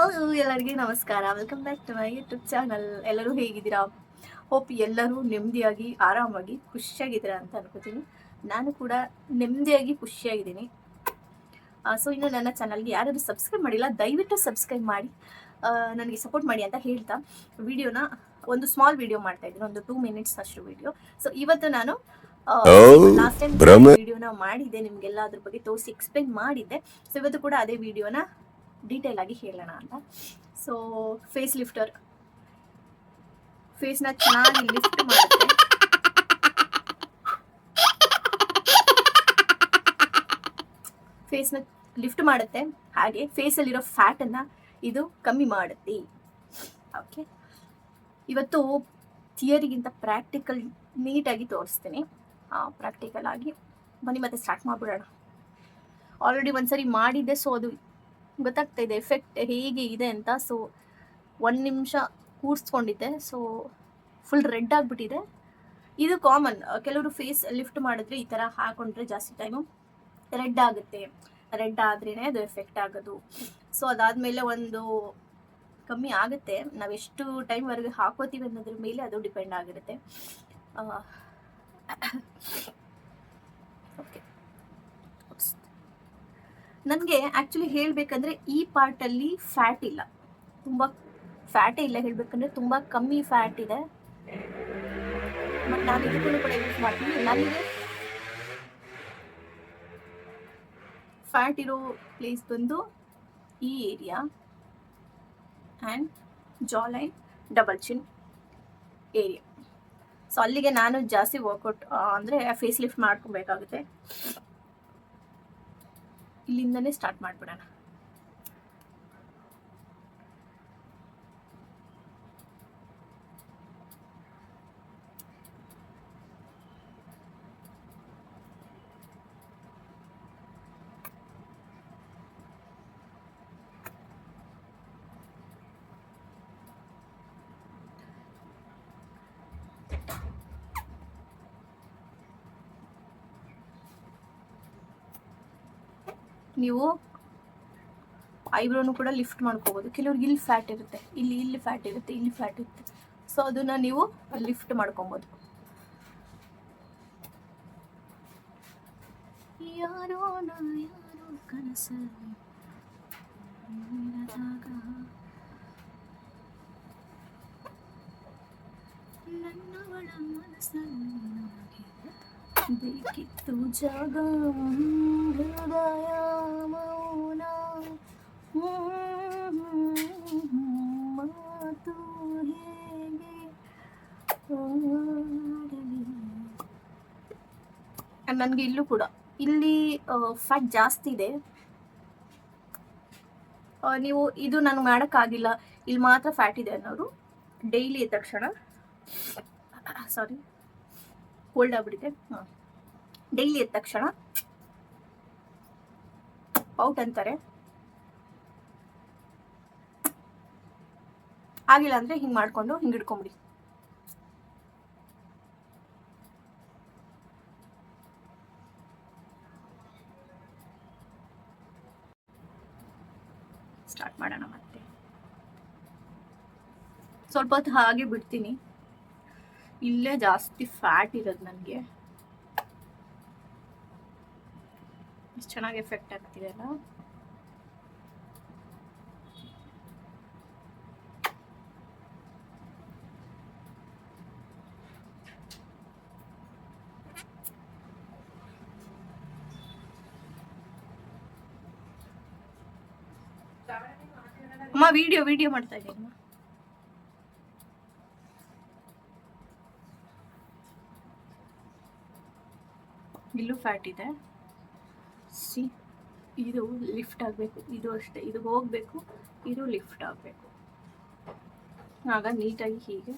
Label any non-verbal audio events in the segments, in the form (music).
Hello ಎಲ್ಲರಿಗೆ ನಮಸ್ಕಾರ. Welcome back to my YouTube channel ಎಲ್ಲರೂ ಹೇಗಿದ್ದೀರಾ? ಹೋಪ್ ಎಲ್ಲರೂ ನೆಮ್ಮದಿಯಾಗಿ ಆರಾಮಾಗಿ ಖುಷಿಯಾಗಿದ್ದೀರಾ ಅಂತ ಅನ್ಕೋತೀನಿ. ನಾನು ಕೂಡ ನೆಮ್ಮದಿಯಾಗಿ ಖುಷಿಯಾಗಿದ್ದೀನಿ. ಸೊ ಇನ್ನು ನನ್ನ ಚಾನಲ್ಗೆ ಯಾರಾದರೂ ಸಬ್ಸ್ಕ್ರೈಬ್ ಮಾಡಿಲ್ಲ ದಯವಿಟ್ಟು ಸಬ್ಸ್ಕ್ರೈಬ್ ಮಾಡಿ. ನನಗೆ ಸಪೋರ್ಟ್ ಮಾಡಿ ಅಂತ ಹೇಳ್ತಾ ವಿಡಿಯೋನ ಒಂದು ಸ್ಮಾಲ್ ವಿಡಿಯೋ ಮಾಡ್ತಾ ಇದ್ದೀನಿ. ಒಂದು ಟೂ ಮಿನಿಟ್ಸ್ ಅಷ್ಟು ವಿಡಿಯೋ ಸೊ ಇವತ್ತು ನಾನು ಲಾಸ್ಟ್ ಟೈಮ್ ವಿಡಿಯೋನ ಮಾಡಿದ್ದೆ ನಿಮಗೆಲ್ಲ ಅದ್ರ ಬಗ್ಗೆ ತೋರಿಸಿ ಎಕ್ಸ್ಪ್ಲೈನ್ ಮಾಡಿದ್ದೆ. ಸೊ ಇವತ್ತು ಕೂಡ ಅದೇ ವಿಡಿಯೋನ ಡೀಟೇಲ್ ಆಗಿ ಹೇಳೋಣ ಅಂತ. ಸೊ ಫೇಸ್ ಲಿಫ್ಟರ್ ಫೇಸ್ನ ಚೆನ್ನಾಗಿ ಲಿಫ್ಟ್ ಮಾಡುತ್ತೆ. ಫೇಸ್ನ ಲಿಫ್ಟ್ ಮಾಡುತ್ತೆ. ಹಾಗೆ ಫೇಸಲ್ಲಿರೋ ಫ್ಯಾಟನ್ನ ಇದು ಕಮ್ಮಿ ಮಾಡುತ್ತೆ. ಓಕೆ ಇವತ್ತು ಥಿಯರಿಗಿಂತ ಪ್ರಾಕ್ಟಿಕಲ್ ನೀಟಾಗಿ ತೋರಿಸ್ತೀನಿ. ಪ್ರಾಕ್ಟಿಕಲ್ ಆಗಿ. ಬನ್ನಿ ಮತ್ತೆ ಸ್ಟಾರ್ಟ್ ಮಾಡಿಬಿಡೋಣ. ಆಲ್ರೆಡಿ ಒಂದ್ಸರಿ ಮಾಡಿದ್ದೆ ಸೊ ಅದು ಗೊತ್ತಾಗ್ತಾ ಇದೆ ಎಫೆಕ್ಟ್ ಹೇಗೆ ಇದೆ ಅಂತ. ಸೊ ಒಂದು ನಿಮಿಷ ಕೂರಿಸ್ಕೊಂಡಿದ್ದೆ. ಸೊ ಫುಲ್ ರೆಡ್ ಆಗಿಬಿಟ್ಟಿದೆ. ಇದು ಕಾಮನ್ ಕೆಲವರು ಫೇಸ್ ಲಿಫ್ಟ್ ಮಾಡಿದ್ರೆ ಈ ಥರ ಹಾಕೊಂಡ್ರೆ ಜಾಸ್ತಿ ಟೈಮು ರೆಡ್ ಆಗುತ್ತೆ. ರೆಡ್ ಆದ್ರೇ ಅದು ಎಫೆಕ್ಟ್ ಆಗೋದು. ಸೊ ಅದಾದಮೇಲೆ ಒಂದು ಕಮ್ಮಿ ಆಗುತ್ತೆ. ನಾವು ಎಷ್ಟು ಟೈಮ್ವರೆಗೆ ಹಾಕೋತೀವಿ ಅನ್ನೋದ್ರ ಮೇಲೆ ಅದು ಡಿಪೆಂಡ್ ಆಗಿರುತ್ತೆ. ಓಕೆ (coughs) ನನಗೆ ಆ್ಯಕ್ಚುಲಿ ಹೇಳಬೇಕಂದ್ರೆ ಈ ಪಾರ್ಟಲ್ಲಿ ಫ್ಯಾಟ್ ಇಲ್ಲ. ತುಂಬ ಫ್ಯಾಟೇ ಇಲ್ಲ ಹೇಳಬೇಕಂದ್ರೆ ತುಂಬ ಕಮ್ಮಿ ಫ್ಯಾಟ್ ಇದೆ. ಮತ್ತು ನಾನು ಇದಕ್ಕೂ ಕೂಡ ಯೂಸ್ ಮಾಡ್ತೀನಿ. ನನಗೆ ಫ್ಯಾಟ್ ಇರೋ ಪ್ಲೇಸ್ ಬಂದು ಈ area and jawline double chin area so ಅಲ್ಲಿಗೆ ನಾನು ಜಾಸ್ತಿ ವರ್ಕೌಟ್ ಅಂದರೆ ಫೇಸ್ ಲಿಫ್ಟ್ ಮಾಡ್ಕೊಬೇಕಾಗುತ್ತೆ. ಇಲ್ಲಿಂದನೇ ಸ್ಟಾರ್ಟ್ ಮಾಡಿಬಿಡೋಣ. ನೀವು ಐಬ್ರೋನು ಕೂಡ ಲಿಫ್ಟ್ ಮಾಡ್ಕೋಬೋದು. ಕೆಲವ್ರಿಗೆ ಇಲ್ಲಿ ಫ್ಯಾಟ್ ಇರುತ್ತೆ. ಇಲ್ಲಿ ಇಲ್ಲಿ ಫ್ಯಾಟ್ ಇರುತ್ತೆ, ಇಲ್ಲಿ ಫ್ಯಾಟ್ ಇರುತ್ತೆ. ಸೊ ಅದನ್ನು ನೀವು ಲಿಫ್ಟ್ ಮಾಡ್ಕೊಬೋದು. ನನ್ನವಳ ಮನಸ್ಸಲ್ಲಿ ನನಗೆ ಬೇಕಿತ್ತು ಜಾಗ ಹೃದಯ ಮೌನ ಮಾತು ಹೇಗೆ ನನಗೆ ಇಲ್ಲೂ ಕೂಡ ಇಲ್ಲಿ ಫ್ಯಾಟ್ ಜಾಸ್ತಿ ಇದೆ ನೀವು ಇದು ನಾನು ಮಾಡೋಕ್ಕಾಗಿಲ್ಲ ಇಲ್ಲಿ ಮಾತ್ರ ಫ್ಯಾಟ್ ಇದೆ ಅನ್ನೋರು ಡೈಲಿ ತಕ್ಷಣ ಸಾರಿ ಕೋಲ್ಡ್ ಆಗ್ಬಿಟ್ಟಿದೆ ಹಾಂ ಡೈಲಿ ಎದ್ದ ತಕ್ಷಣ ಔಟ್ ಅಂತಾರೆ. ಆಗಿಲ್ಲ ಅಂದ್ರೆ ಹಿಂಗ್ ಮಾಡ್ಕೊಂಡು ಹಿಂಗ್ ಹಿಡ್ಕೊಂಬಿಡಿ ಸ್ಟಾರ್ಟ್ ಮಾಡೋಣ ಮತ್ತೆ. ಸ್ವಲ್ಪ ಹೊತ್ತು ಹಾಗೆ ಬಿಡ್ತೀನಿ. ಇಲ್ಲೇ ಜಾಸ್ತಿ ಫ್ಯಾಟ್ ಇರೋದು ನನಗೆ. ಎಷ್ಟು ಚೆನ್ನಾಗಿ ಎಫೆಕ್ಟ್ ಆಗ್ತಿದೆಯಲ್ಲ ಅಮ್ಮ ವಿಡಿಯೋ ವಿಡಿಯೋ ಮಾಡ್ತಾ ಇದ್ದೀನಿ ಇಲ್ಲೂ ಫ್ಯಾಟ್ ಇದೆ. ಇದು ಲಿಫ್ಟ್ ಆಗಬೇಕು. ಇದು ಅಷ್ಟೇ. ಇದು ಹೋಗಬೇಕು. ಇದು ಲಿಫ್ಟ್ ಆಗಬೇಕು. ಆಗ ನೀಟಾಗಿ ಹೀಗೆ.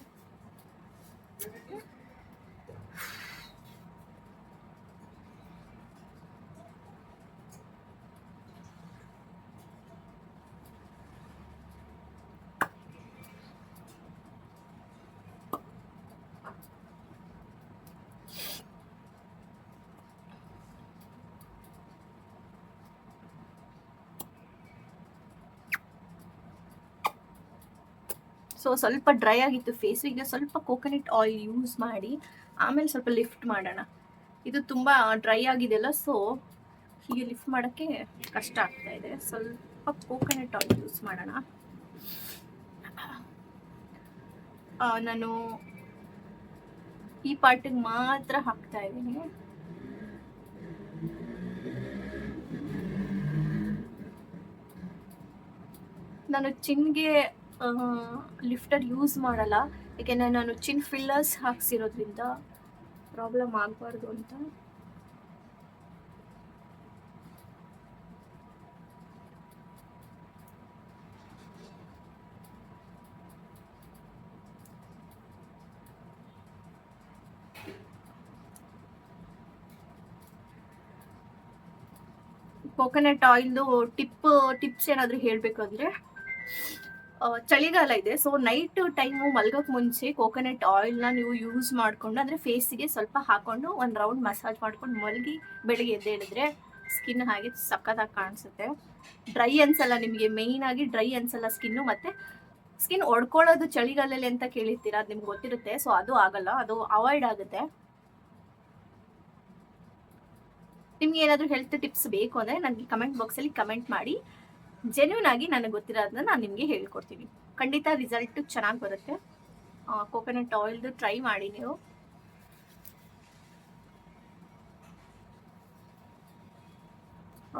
ಸೊ ಸ್ವಲ್ಪ ಡ್ರೈ ಆಗಿತ್ತು ಫೇಸಿಗೆ ಸ್ವಲ್ಪ ಕೋಕೋನಟ್ ಆಯಿಲ್ ಯೂಸ್ ಮಾಡಿ, ಆಮೇಲೆ ಸ್ವಲ್ಪ ಲಿಫ್ಟ್ ಮಾಡೋಣ. ಇದು ತುಂಬ ಡ್ರೈ ಆಗಿದೆಯಲ್ಲ ಸೊ ಹೀಗೆ ಲಿಫ್ಟ್ ಮಾಡೋಕ್ಕೆ ಕಷ್ಟ ಆಗ್ತಾ ಇದೆ. ಸ್ವಲ್ಪ ಕೋಕೋನಟ್ ಆಯಿಲ್ ಯೂಸ್ ಮಾಡೋಣ. ನಾನು ಈ ಪಾರ್ಟಿಗೆ ಮಾತ್ರ ಹಾಕ್ತಾ ಇದ್ದೀನಿ. ನಾನು ಚಿನ್ಗೆ ಲಿಫ್ಟರ್ ಯೂಸ್ ಮಾಡಲ್ಲ. ಏಕೆಂದರೆ ನಾನು ಚಿನ್ ಫಿಲ್ಲರ್ಸ್ ಹಾಕ್ಸಿರೋದ್ರಿಂದ ಪ್ರಾಬ್ಲಮ್ ಆಗಬಾರ್ದು ಅಂತ. ಕೋಕೋನಟ್ ಆಯಿಲ್ದು ಟಿಪ್ ಟಿಪ್ಸ್ ಏನಾದರೂ ಹೇಳಬೇಕಂದ್ರೆ? ಚಳಿಗಾಲ ಇದೆ. ಸೊ ನೈಟ್ ಟೈಮು ಮಲ್ಗೋಕೆ ಮುಂಚೆ ಕೋಕೋನಟ್ ಆಯಿಲ್ನ ನೀವು ಯೂಸ್ ಮಾಡ್ಕೊಂಡು, ಅಂದರೆ ಫೇಸಿಗೆ ಸ್ವಲ್ಪ ಹಾಕೊಂಡು ಒಂದು ರೌಂಡ್ ಮಸಾಜ್ ಮಾಡ್ಕೊಂಡು ಮಲಗಿ ಬೆಳಿಗ್ಗೆ ಎದ್ದೇಳಿದ್ರೆ ಸ್ಕಿನ್ ಹಾಗೆ ಸಕ್ಕತ್ತಾಗಿ ಕಾಣಿಸುತ್ತೆ. ಡ್ರೈ ಅನ್ಸಲ್ಲ ನಿಮಗೆ ಮೇಯ್ನ್ ಆಗಿ ಡ್ರೈ ಅನ್ಸಲ್ಲ ಸ್ಕಿನ್ನು ಮತ್ತೆ ಸ್ಕಿನ್ ಒಡ್ಕೊಳ್ಳೋದು ಚಳಿಗಾಲದಲ್ಲಿ ಅಂತ ಕೇಳಿರ್ತೀರ? ಅದು ನಿಮ್ಗೆ ಗೊತ್ತಿರುತ್ತೆ. ಸೊ ಅದು ಆಗಲ್ಲ. ಅದು ಅವಾಯ್ಡ್ ಆಗುತ್ತೆ. ನಿಮ್ಗೆ ಏನಾದರೂ ಹೆಲ್ತ್ ಟಿಪ್ಸ್ ಬೇಕು ಅಂದರೆ ನನಗೆ ಕಮೆಂಟ್ ಬಾಕ್ಸಲ್ಲಿ ಕಮೆಂಟ್ ಮಾಡಿ. ಜೆನ್ಯೂನ್ ಆಗಿ ನನಗೆ ಗೊತ್ತಿರೋದನ್ನ ನಾನು ನಿಮಗೆ ಹೇಳ್ಕೊಡ್ತೀನಿ. ಖಂಡಿತ ರಿಸಲ್ಟ್ ಚೆನ್ನಾಗಿ ಬರುತ್ತೆ. ಕೋಕೋನಟ್ ಆಯಿಲ್ದು ಟ್ರೈ ಮಾಡಿ ನೀವು.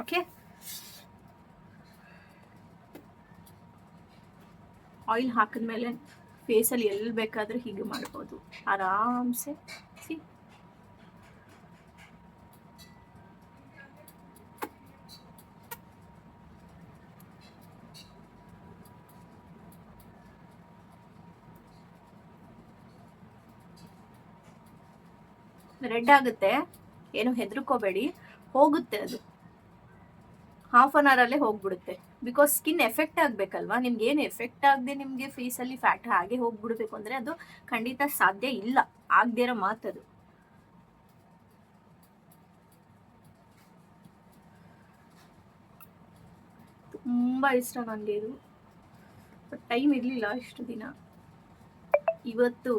ಓಕೆ ಆಯಿಲ್ ಹಾಕಿದ್ಮೇಲೆ ಫೇಸಲ್ಲಿ ಎಲ್ಲಿ ಬೇಕಾದರೂ ಹೀಗೆ ಮಾಡ್ಬೋದು. ಆರಾಮ್ಸೆ ಸಿ ರೆಡ್ ಆಗುತ್ತೆ. ಏನು ಹೆದರ್ಕೋಬೇಡಿ. ಹೋಗುತ್ತೆ ಅದು. ಹಾಫ್ ಅನ್ ಅವರಲ್ಲೇ ಹೋಗ್ಬಿಡುತ್ತೆ. ಬಿಕಾಸ್ ಸ್ಕಿನ್ ಎಫೆಕ್ಟ್ ಆಗಬೇಕಲ್ವಾ? ನಿಮ್ಗೆ ಏನು ಎಫೆಕ್ಟ್ ಆಗದೆ ನಿಮಗೆ ಫೇಸಲ್ಲಿ ಫ್ಯಾಟ್ ಹಾಗೆ ಹೋಗ್ಬಿಡ್ಬೇಕು ಅಂದರೆ ಅದು ಖಂಡಿತ ಸಾಧ್ಯ ಇಲ್ಲ. ಆಗದೇ ಇರೋ ಮಾತದು ತುಂಬ ಇಷ್ಟ ನನಗೆ ಇದು. ಟೈಮ್ ಇರಲಿಲ್ಲ ಇಷ್ಟು ದಿನ. ಇವತ್ತು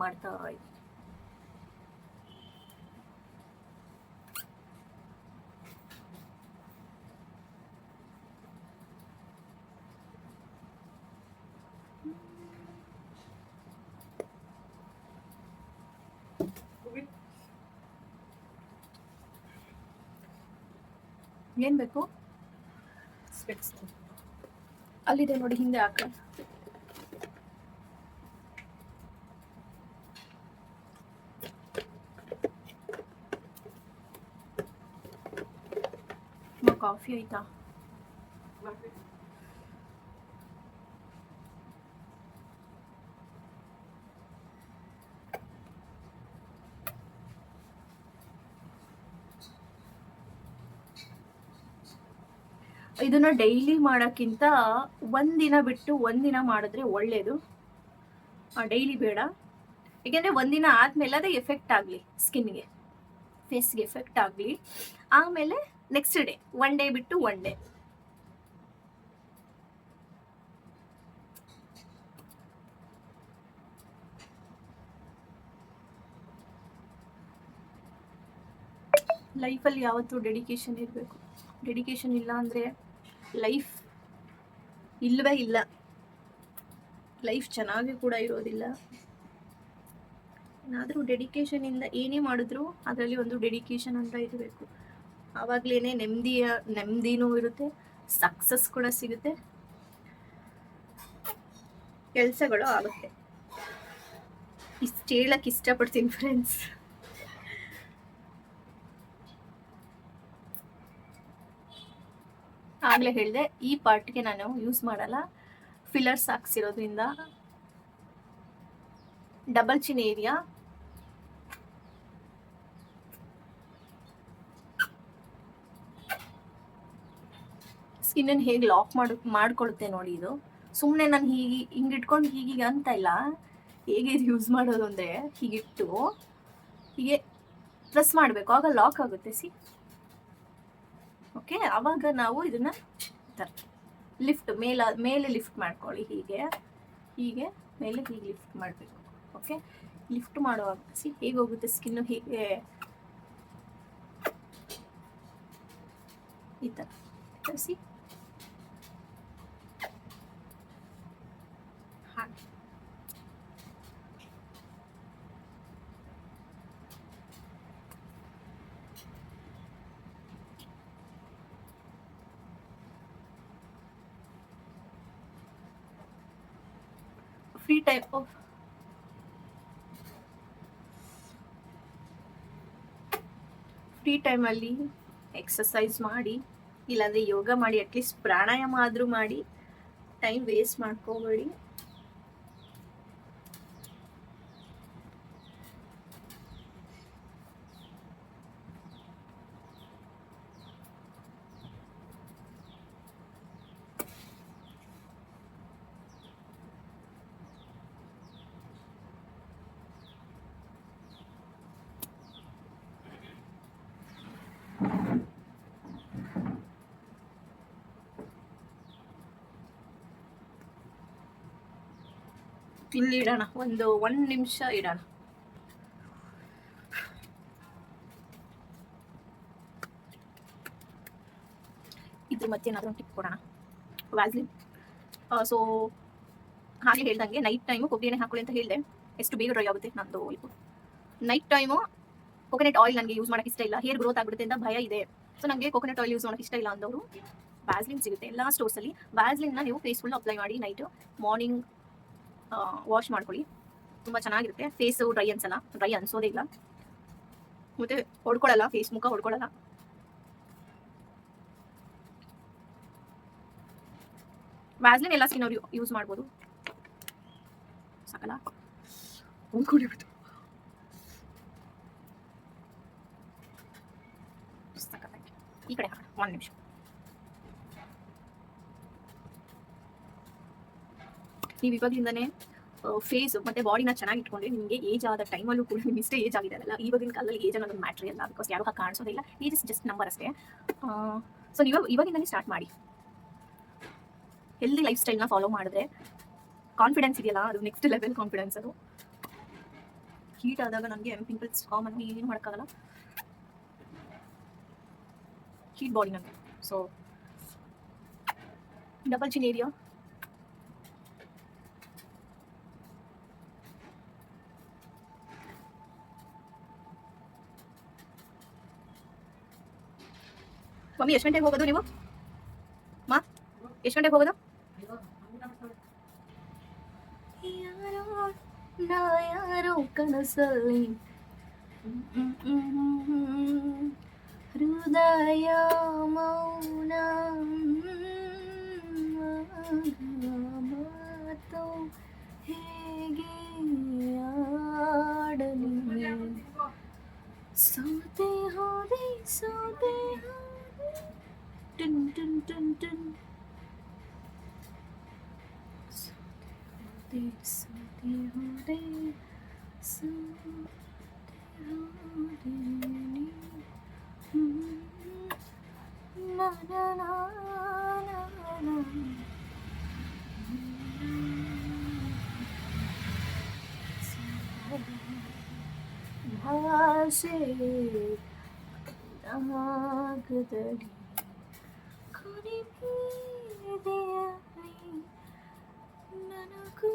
ಮಾಡ್ತಾ ಇದ್ದೀನಿ. ಏನ್ ಬೇಕು? ಸ್ಪೆಕ್ಸ್ ಅಲ್ಲಿದೆ ನೋಡಿ ಹಿಂದೆ ಹಾಕ. ಕಾಫಿ ಆಯ್ತಾ? ಇದನ್ನ ಡೈಲಿ ಮಾಡೋಕ್ಕಿಂತ ಒಂದಿನ ಬಿಟ್ಟು ಒಂದಿನ ಮಾಡಿದ್ರೆ ಒಳ್ಳೇದು. ಡೈಲಿ ಬೇಡ. ಏಕೆಂದರೆ ಒಂದಿನ ಆದಮೇಲೆ ಅದೇ ಎಫೆಕ್ಟ್ ಆಗಲಿ ಸ್ಕಿನ್ಗೆ ಫೇಸ್ಗೆ ಎಫೆಕ್ಟ್ ಆಗಲಿ. ಆಮೇಲೆ ನೆಕ್ಸ್ಟ್ ಡೇ ಒನ್ ಡೇ ಬಿಟ್ಟು ಒನ್ ಡೇ ಲೈಫಲ್ಲಿ ಯಾವತ್ತೂ ಡೆಡಿಕೇಶನ್ ಇರಬೇಕು. ಡೆಡಿಕೇಶನ್ ಇಲ್ಲ ಅಂದರೆ ಲೈಫ್ ಇಲ್ಲವೇ ಇಲ್ಲ. ಲೈಫ್ ಚೆನ್ನಾಗಿ ಕೂಡ ಇರೋದಿಲ್ಲ. ಏನಾದರೂ ಡೆಡಿಕೇಶನಿಂದ ಏನೇ ಮಾಡಿದ್ರು ಅದರಲ್ಲಿ ಒಂದು ಡೆಡಿಕೇಶನ್ ಅಂತ ಇರಬೇಕು. ಆವಾಗಲೇ ನೆಮ್ಮದಿಯ ನೆಮ್ಮದಿನೂ ಇರುತ್ತೆ ಸಕ್ಸಸ್ ಕೂಡ ಸಿಗುತ್ತೆ. ಕೆಲಸಗಳು ಆಗುತ್ತೆ. ಇಷ್ಟು ಹೇಳಕ್ಕೆ ಇಷ್ಟಪಡ್ತೀನಿ ಫ್ರೆಂಡ್ಸ್ ಆಗಲೇ ಹೇಳಿದೆ, ಈ ಪಾರ್ಟ್ಗೆ ನಾನು ಯೂಸ್ ಮಾಡಲ್ಲ. ಫಿಲ್ಲರ್ಸ್ ಹಾಕ್ಸಿರೋದ್ರಿಂದ ಡಬಲ್ ಚಿನ್ ಏರಿಯಾ ಸ್ಕಿನ್ನನ್ನು ಹೇಗೆ ಲಾಕ್ ಮಾಡ, ಮಾಡ್ಕೊಳುತ್ತೆ ನೋಡಿ ಇದು. ಸುಮ್ಮನೆ ನಾನು ಹೀಗೆ, ಹಿಂಗೆ ಇಟ್ಕೊಂಡು ಹೀಗೀಗ ಅಂತ ಇಲ್ಲ. ಹೇಗೆ ಇದು ಯೂಸ್ ಮಾಡೋದು ಅಂದರೆ ಹೀಗಿಟ್ಟು, ಹೀಗೆ ಪ್ರೆಸ್ ಮಾಡಬೇಕು. ಆಗ ಲಾಕ್ ಆಗುತ್ತೆ ಸಿ ಓಕೆ ಆವಾಗ ನಾವು ಇದನ್ನ ಲಿಫ್ಟ್ ಮೇಲ, ಮೇಲೆ ಲಿಫ್ಟ್ ಮಾಡ್ಕೊಳ್ಳಿ, ಹೀಗೆ ಹೀಗೆ, ಮೇಲೆ ಹೀಗೆ ಲಿಫ್ಟ್ ಮಾಡಬೇಕು, ಓಕೆ? ಲಿಫ್ಟ್ ಮಾಡುವಾಗ ಸಿ ಹೇಗೆ ಹೋಗುತ್ತೆ ಸ್ಕಿನ್ನು ಹೀಗೆ, ಈ ಥರ ತರಿಸಿ ಹಾಗೆ ಫ್ರೀ ಟೈಮ್ ಫ್ರೀ ಟೈಮಲ್ಲಿ ಎಕ್ಸಸೈಸ್ ಮಾಡಿ, ಇಲ್ಲಾಂದರೆ ಯೋಗ ಮಾಡಿ ಅಟ್ಲೀಸ್ಟ್ ಪ್ರಾಣಾಯಾಮ ಆದರೂ ಮಾಡಿ ಟೈಮ್ ವೇಸ್ಟ್ ಮಾಡ್ಕೋಬೇಡಿ. ಇಲ್ಲಿ ಇಡೋಣ, ಒಂದು ಒಂದು ನಿಮಿಷ ಇಡೋಣ. ಇದ್ರ ಏನಾದರೂ ಟಿಪ್ ಕೊಡೋಣ? ವ್ಯಾಸ್ಲಿನ್ ಸೊ ಹಾಗೆ ಹೇಳ್ದಂಗೆ ನೈಟ್ ಟೈಮು ಕೊಬ್ಬರಿ ಎಣ್ಣೆ ಹಾಕೊಳ್ಳಿ ಅಂತ ಹೇಳಿದೆ. ಎಷ್ಟು ಬೇಗ ಡ್ರೈ ಆಗುತ್ತೆ ನಂದು ನೈಟ್ ಟೈಮು ಕೊಕೊನೆಟ್ ಆಯಿಲ್ ನನಗೆ ಯೂಸ್ ಮಾಡೋಕೆ ಇಷ್ಟ ಇಲ್ಲ. ಹೇರ್ ಗ್ರೋತ್ ಆಗ್ಬಿಡುತ್ತೆ ಅಂತ ಭಯ ಇದೆ. ಸೊ ನನಗೆ ಕೊಕೊನೆಟ್ ಆಯಿಲ್ ಯೂಸ್ ಮಾಡೋಕೆ ಇಷ್ಟ ಇಲ್ಲ ಅಂದವರು ವ್ಯಾಸ್ಲಿನ್ ಸಿಗುತ್ತೆ ಎಲ್ಲ ಸ್ಟೋರ್ಸಲ್ಲಿ ವ್ಯಾಸ್ಲಿನ್ನ ನೀವು ಫೇಸ್ ಫುಲ್ ಅಪ್ಲೈ ಮಾಡಿ ನೈಟು ಮಾರ್ನಿಂಗ್ ವಾಶ್ ಮಾಡ್ಕೊಳ್ಳಿ. ತುಂಬ ಚೆನ್ನಾಗಿರುತ್ತೆ. ಫೇಸು ಡ್ರೈ ಅನ್ಸಲ್ಲ ಡ್ರೈ ಅನ್ಸೋದೇ ಇಲ್ಲ. ಮತ್ತೆ ಹೊಡ್ಕೊಳ್ಳಲ್ಲ ಫೇಸ್ ಮುಖ ಹೊಡ್ಕೊಳ್ಳಲ್ಲ ವ್ಯಾಸ್ಲಿನ್ ಎಲ್ಲ ಸ್ಕಿನ್ ಅವ್ರು ಯೂಸ್ ಮಾಡ್ಬೋದು. ಸಾಕಲ್ಲ? ಸಖತ್ತಾಗಿ. ಈ ಕಡೆ ಒಂದು ನಿಮಿಷ ನೀವು ಇವಾಗಲಿಂದನೇ ಫೇಸ್ ಮತ್ತೆ ಬಾಡಿನ ಚೆನ್ನಾಗಿ ಇಟ್ಕೊಂಡ್ರೆ ನಿಮಗೆ ಏಜ್ ಆದ ಟೈಮಲ್ಲೂ ಕೂಡ ನಿಮ್ಮ ಇಷ್ಟೇ ಏಜ್ ಆಗಿದೆ ಅಲ್ಲ ಇವಾಗಿನ ಕಾಲದಲ್ಲಿ ಏಜ್ ಅನ್ನೋದು ಮ್ಯಾಟ್ರಿ ಅಲ್ಲ ಬಿಕಾಸ್ ಯಾರು ಕಾಣಿಸೋದಿಲ್ಲ ಏಜ್ ಇಸ್ ಜಸ್ಟ್ ನಂಬರ್ ಅಷ್ಟೇ ಸೊ ನೀವು ಇವಾಗಿಂದನೇ ಸ್ಟಾರ್ಟ್ ಮಾಡಿ ಹೆಲ್ದಿ ಲೈಫ್ ಸ್ಟೈಲ್ನ ಫಾಲೋ ಮಾಡಿದ್ರೆ ಕಾನ್ಫಿಡೆನ್ಸ್ ಇದೆಯಲ್ಲ ಅದು ನೆಕ್ಸ್ಟ್ ಲೆವೆಲ್ ಕಾನ್ಫಿಡೆನ್ಸ್ ಅದು ಹೀಟ್ ಆದಾಗ ನನಗೆ ಪಿಂಪಲ್ಸ್ ಕಾಮನ್ ಏನು ಮಾಡೋಕ್ಕಾಗಲ್ಲ ಹೀಟ್ ಬಾಡಿ ನನಗೆ so double chin area mummy ಎಷ್ಟು ಗಂಟೆಗೆ ಹೋಗೋದು ನೀವು ಮಾ ಎಷ್ಟು ಗಂಟೆಗೆ ಹೋಗೋದು ಯಾರೋ ನಾ ಯಾರೋ ಕನಸಲ್ಲಿ ಹೃದಯ ಮೌನ ಮಾತು ಹೇಗೆ ಆಡಲಿ ಸೋತೆ ಹೋದೆ ಸೋತೆ ಹೋದೆ ಟನ್ ಟನ್ ಟನ್ ಟನ್ ಸೋತೆ Nasip damak dari Kau dipidiani Nanaku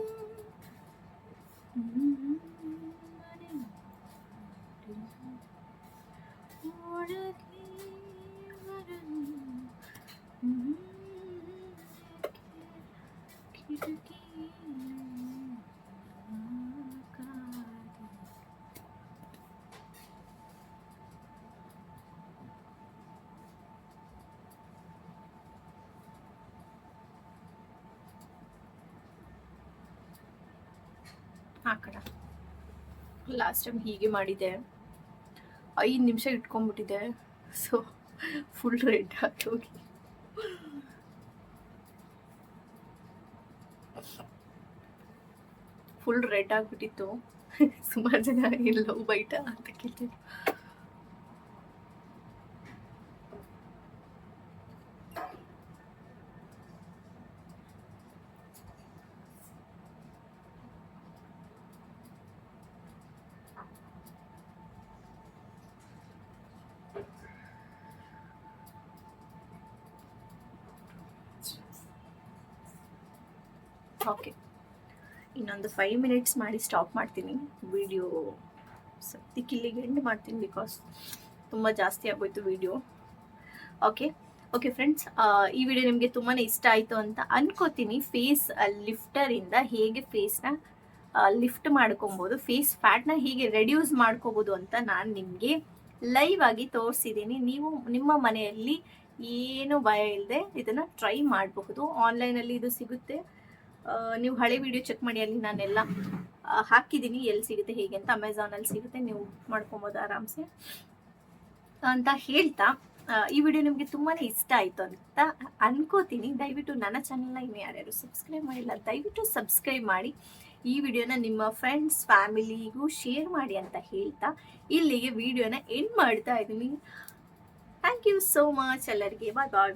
ಒಳಗೆ ಬರಲು ಕಿಟಕಿ ಕಾದೆ ಹಾಕೋಣ ಲಾಸ್ಟ್ ಟೈಮ್ ಹೀಗೆ ಮಾಡಿದ್ದೆ ಐದು ನಿಮಿಷ ಇಟ್ಕೊಂಡ್ಬಿಟ್ಟಿದ್ದೆ. ಸೊ ಫುಲ್ ರೆಡ್ ಹೋಗಿ. ಫುಲ್ ರೆಡ್ ಆಗಿಬಿಟ್ಟಿತ್ತು. (laughs) ಸುಮಾರು ಜನ ಎಲ್ಲೋ ಬೈಟ ಅಂತ ಕೇಳ್ತಿದ್ರು. ಓಕೆ ಇನ್ನೊಂದು ಫೈವ್ ಮಿನಿಟ್ಸ್ ಮಾಡಿ ಸ್ಟಾಪ್ ಮಾಡ್ತೀನಿ. ವಿಡಿಯೋ ಸತ್ತಿ ಕಿಲ್ಲಿಗೆ ಎಂಡ್ ಮಾಡ್ತೀನಿ ಬಿಕಾಸ್ ತುಂಬ ಜಾಸ್ತಿ ಆಗೋಯ್ತು ವಿಡಿಯೋ ಓಕೆ ಓಕೆ ಫ್ರೆಂಡ್ಸ್ ಈ ವಿಡಿಯೋ ನಿಮಗೆ ತುಂಬಾ ಇಷ್ಟ ಆಯಿತು ಅಂತ ಅನ್ಕೋತೀನಿ. ಫೇಸ್ ಲಿಫ್ಟರಿಂದ ಹೇಗೆ ಫೇಸ್ನ ಲಿಫ್ಟ್ ಮಾಡ್ಕೊಬೋದು ಫೇಸ್ ಫ್ಯಾಟ್ನ ಹೇಗೆ ರೆಡ್ಯೂಸ್ ಮಾಡ್ಕೋಬೋದು ಅಂತ ನಾನು ನಿಮಗೆ ಲೈವ್ ಆಗಿ ತೋರಿಸಿದ್ದೀನಿ ನೀವು ನಿಮ್ಮ ಮನೆಯಲ್ಲಿ ಏನು ಭಯ ಇಲ್ಲದೆ ಇದನ್ನು ಟ್ರೈ ಮಾಡಬಹುದು. ಆನ್ಲೈನಲ್ಲಿ ಇದು ಸಿಗುತ್ತೆ. ನೀವು ಹಳೆ ವಿಡಿಯೋ ಚೆಕ್ ಮಾಡಿ, ಅಲ್ಲಿ ನಾನೆಲ್ಲ ಹಾಕಿದ್ದೀನಿ ಎಲ್ಲಿ ಸಿಗುತ್ತೆ, ಹೇಗೆ ಅಂತ ಅಮೆಝಾನಲ್ಲಿ ಸಿಗುತ್ತೆ. ನೀವು ಮಾಡ್ಕೊಬೋದು ಆರಾಮ್ಸೆ. ಅಂತ ಹೇಳ್ತಾ ಈ ವಿಡಿಯೋ ನಿಮಗೆ ತುಂಬಾ ಇಷ್ಟ ಆಯಿತು ಅಂತ ಅನ್ಕೋತೀನಿ. ದಯವಿಟ್ಟು ನನ್ನ ಚಾನಲ್ನ ಇನ್ನು ಯಾರ್ಯಾರು ಸಬ್ಸ್ಕ್ರೈಬ್ ಮಾಡಿಲ್ಲ, ದಯವಿಟ್ಟು ಸಬ್ಸ್ಕ್ರೈಬ್ ಮಾಡಿ. ಈ ವಿಡಿಯೋನ ನಿಮ್ಮ ಫ್ರೆಂಡ್ಸ್ ಫ್ಯಾಮಿಲಿಗೂ ಶೇರ್ ಮಾಡಿ ಅಂತ ಹೇಳ್ತಾ, ಇಲ್ಲಿಗೆ ವಿಡಿಯೋನ ಎಂಡ್ ಮಾಡ್ತಾ ಇದ್ದೀನಿ. ಥ್ಯಾಂಕ್ ಯು ಸೋ ಮಚ್ ಎಲ್ಲರಿಗೆ. ಬಾಯ್ ಬಾಯ್